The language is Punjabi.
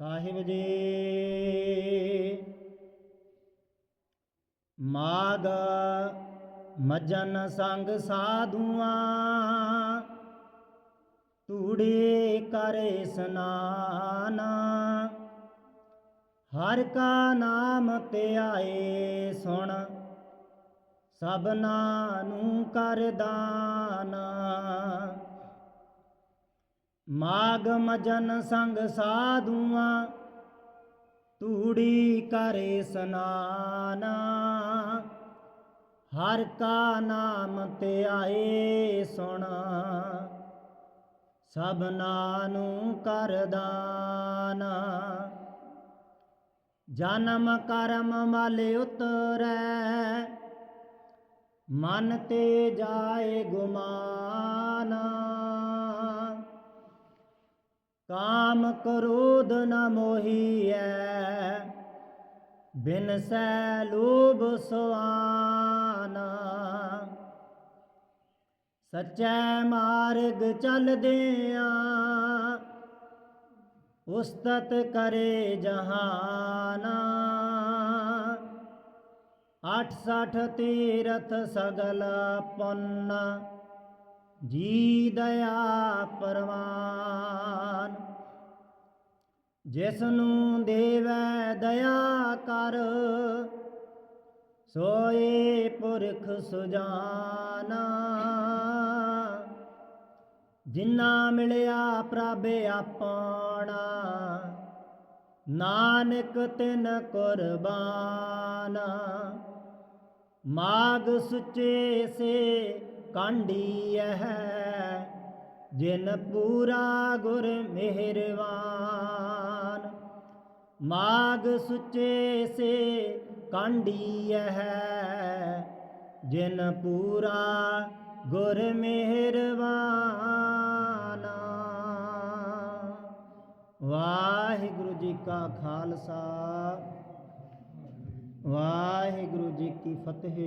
ਸਾਹਿਬ ਜੀ। ਮਾਗ ਮਜਨ ਸੰਗ ਸਾਧੂਆਂ, ਤੂੜੇ ਕਰੇ ਇਸਨਾਨ ਹਰ ਕਾ ਨਾਮ ਧਿਆਏ ਸੁਣ, ਸਭਨਾ ਨੂੰ ਕਰ ਦਾਨ। ਮਾਗ ਮਜਨ ਸੰਗ ਸਾਧੂਆਂ, ਤੂੜੀ ਕਰੇ ਸਨਾਨ। ਹਰ ਕਾ ਨਾਮ ਧਿਆਏ ਸੁਣ ਸਭਨਾ ਨੂੰ ਕਰ ਦਾਨ। ਜਨਮ ਕਰਮ ਮਲ ਉਤਰੈ, ਮਨ ਤੇ ਜਾਏ ਗੁਮਾਨ। ਕਾਮ ਕਰੋਧ ਨ ਮੋਹੀਐ, ਬਿਨ ਸੈ ਲੋਭ ਸੁਆਨ। ਸਚੈ ਮਾਰਗ ਚਲਦਿਆਂ ਉਸਤਤ ਕਰੇ ਜਹਾਨਾ। ਅੱਠ ਸਠ ਤੀਰਥ ਸਗਲ ਪੁੰਨ, ਜੀ ਦਇਆ ਪਰਵਾਨ। ਜਿਸ ਨੂੰ ਦੇਵੈ ਦਇਆ ਕਰ, ਸੋਏ ਪੁਰਖ ਸੁਜਾਨਾ। ਜਿਨਾ ਮਿਲਿਆ ਪ੍ਰਭ ਆਪਣਾ, ਨਾਨਕ ਤਿਨ ਕੁਰਬਾਨ। ਮਾਗ ਸੁਚੇ ਸੇ ਕਾਂਢੀ ਹੈ ਜਿਨ ਪੂਰਾ ਗੁਰ ਮਿਹਰਵਾਨ। ਮਾਗ ਸੁਚੇ ਸੇ ਕਾਂਢੀ ਹੈ, ਜਿਨ ਪੂਰਾ ਗੁਰ ਮਿਹਰਵਾਨ ਵਾਹਿਗੁਰੂ ਜੀ ਕਾ ਖਾਲਸਾ, ਵਾਹਿਗੁਰੂ ਜੀ ਕੀ ਫਤਿਹ।